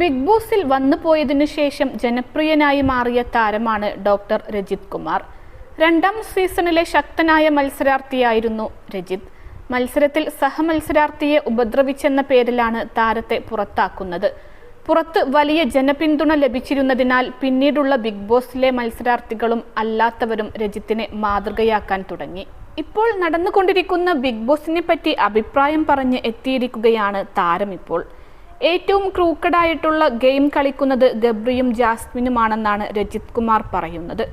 Big ബോസിൽ വന്നു പോയതിനു ശേഷം ജനപ്രിയനായി മാറിയ താരമാണ് ഡോക്ടർ രജിത് കുമാർ. രണ്ടാം സീസണിലെ ശക്തനായ മത്സരാർത്ഥിയായിരുന്നു രജിത്. മത്സരത്തിൽ സഹമത്സരാർത്ഥിയെ ഉപദ്രവിച്ചെന്ന പേരിലാണ് താരത്തെ പുറത്താക്കുന്നത്. പുറത്ത് വലിയ ജനപിന്തുണ ലഭിച്ചിരുന്നതിനാൽ പിന്നീടുള്ള ബിഗ് ബോസിലെ മത്സരാർത്ഥികളും അല്ലാത്തവരും രജിത്തിനെ മാതൃകയാക്കാൻ തുടങ്ങി. ഇപ്പോൾ നടന്നുകൊണ്ടിരിക്കുന്ന ബിഗ് ബോസിനെ പറ്റി അഭിപ്രായം പറഞ്ഞ് എത്തിയിരിക്കുകയാണ് താരം ഇപ്പോൾ. ഏറ്റവും ക്രൂക്കഡായിട്ടുള്ള ഗെയിം കളിക്കുന്നത് ഗബ്രിയും ജാസ്മിനുമാണെന്നാണ് രജിത് കുമാർ പറയുന്നത്.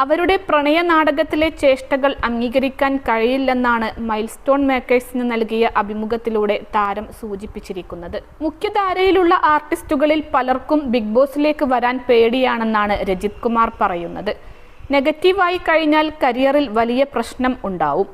അവരുടെ പ്രണയ നാടകത്തിലെ ചേഷ്ടകൾ അംഗീകരിക്കാൻ കഴിയില്ലെന്നാണ് മൈൽസ്റ്റോൺ മേക്കേഴ്സിന് നൽകിയ അഭിമുഖത്തിലൂടെ താരം സൂചിപ്പിച്ചിരിക്കുന്നത്. മുഖ്യധാരയിലുള്ള ആർട്ടിസ്റ്റുകളിൽ പലർക്കും ബിഗ് ബോസിലേക്ക് വരാൻ പേടിയാണെന്നാണ് രജിത് കുമാർ പറയുന്നത്. നെഗറ്റീവായി കഴിഞ്ഞാൽ കരിയറിൽ വലിയ പ്രശ്നം ഉണ്ടാവും.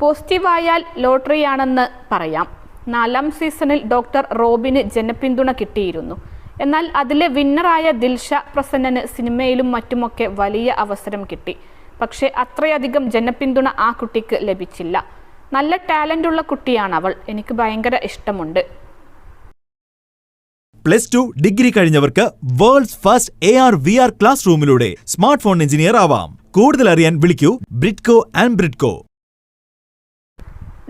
പോസിറ്റീവായാൽ ലോട്ടറിയാണെന്ന് പറയാം. നാലാം സീസണിൽ ഡോക്ടർ റോബിന് ജനപിന്തുണ കിട്ടിയിരുന്നു. എന്നാൽ അതിലെ വിന്നറായ ദിൽഷ പ്രസന്നന് സിനിമയിലും മറ്റുമൊക്കെ വലിയ അവസരം കിട്ടി. പക്ഷേ അത്രയധികം ജനപിന്തുണ ആ കുട്ടിക്ക് ലഭിച്ചില്ല. നല്ല ടാലന്റ് ഉള്ള കുട്ടിയാണ് അവൾ എനിക്ക് ഭയങ്കര ഇഷ്ടമുണ്ട്. Plus two degree കഴിഞ്ഞവർക്ക് worlds first A R V R class റൂമിലൂടെ smart phone engineer ആവാം. കൂടുതൽ അറിയാൻ വിളിക്കൂ. ബ്രിഡ്കോ ആൻഡ് ബ്രിഡ്കോ.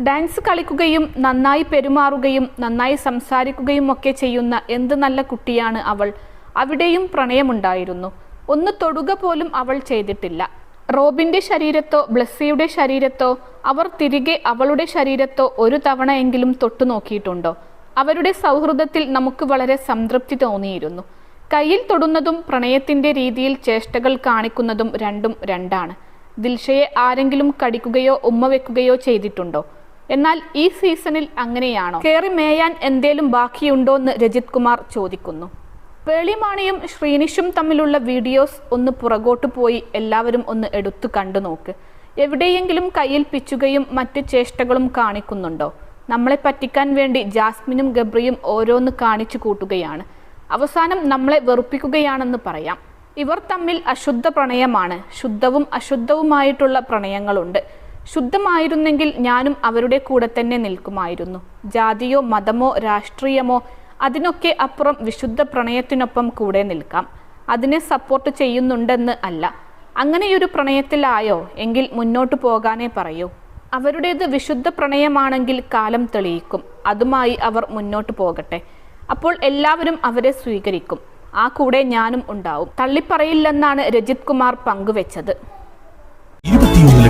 ഡാൻസ് കളിക്കുകയും നന്നായി പെരുമാറുകയും നന്നായി സംസാരിക്കുകയും ഒക്കെ ചെയ്യുന്ന എന്ത് നല്ല കുട്ടിയാണ് അവൾ. അവിടെയും പ്രണയമുണ്ടായിരുന്നു. ഒന്ന് തൊടുക പോലും അവൾ ചെയ്തിട്ടില്ല. റോബിന്റെ ശരീരത്തോ ബ്ലസ്സിയുടെ ശരീരത്തോ അവർ തിരികെ അവളുടെ ശരീരത്തോ ഒരു തവണയെങ്കിലും തൊട്ടു നോക്കിയിട്ടുണ്ടോ? അവരുടെ സൗഹൃദത്തിൽ നമുക്ക് വളരെ സംതൃപ്തി തോന്നിയിരുന്നു. കയ്യിൽ തൊടുന്നതും പ്രണയത്തിന്റെ രീതിയിൽ ചേഷ്ടകൾ കാണിക്കുന്നതും രണ്ടും രണ്ടാണ്. ദിൽഷയെ ആരെങ്കിലും കടിക്കുകയോ ഉമ്മ വെക്കുകയോ ചെയ്തിട്ടുണ്ടോ? എന്നാൽ ഈ സീസണിൽ അങ്ങനെയാണോ? കയറി മേയാൻ എന്തേലും ബാക്കിയുണ്ടോ എന്ന് രജിത് കുമാർ ചോദിക്കുന്നു. പേളിമാണിയും ശ്രീനിഷും തമ്മിലുള്ള വീഡിയോസ് ഒന്ന് പുറകോട്ട് പോയി എല്ലാവരും ഒന്ന് എടുത്തു കണ്ടു നോക്ക്. എവിടെയെങ്കിലും കയ്യിൽ പിച്ചുകയും മറ്റു ചേഷ്ടകളും കാണിക്കുന്നുണ്ടോ? നമ്മളെ പറ്റിക്കാൻ വേണ്ടി ജാസ്മിനും ഗബ്രിയും ഓരോന്ന് കാണിച്ചു കൂട്ടുകയാണ്. അവസാനം നമ്മളെ വെറുപ്പിക്കുകയാണെന്ന് പറയാം. ഇവർ തമ്മിൽ അശുദ്ധ പ്രണയമാണ്. ശുദ്ധവും അശുദ്ധവുമായിട്ടുള്ള പ്രണയങ്ങളുണ്ട്. ശുദ്ധമായിരുന്നെങ്കിൽ ഞാനും അവരുടെ കൂടെ തന്നെ നിൽക്കുമായിരുന്നു. ജാതിയോ മതമോ രാഷ്ട്രീയമോ അതിനൊക്കെ അപ്പുറം വിശുദ്ധ പ്രണയത്തിനൊപ്പം കൂടെ നിൽക്കാം. അതിനെ സപ്പോർട്ട് ചെയ്യുന്നുണ്ടെന്ന് അല്ല. അങ്ങനെയൊരു പ്രണയത്തിലായോ? എങ്കിൽ മുന്നോട്ട് പോകാനേ പറയൂ. അവരുടേത് വിശുദ്ധ പ്രണയമാണെങ്കിൽ കാലം തെളിയിക്കും. അതുമായി അവർ മുന്നോട്ട് പോകട്ടെ. അപ്പോൾ എല്ലാവരും അവരെ സ്വീകരിക്കും. ആ കൂടെ ഞാനും ഉണ്ടാവും. തള്ളിപ്പറയില്ലെന്നാണ് രജിത് കുമാർ പങ്കുവെച്ചത്.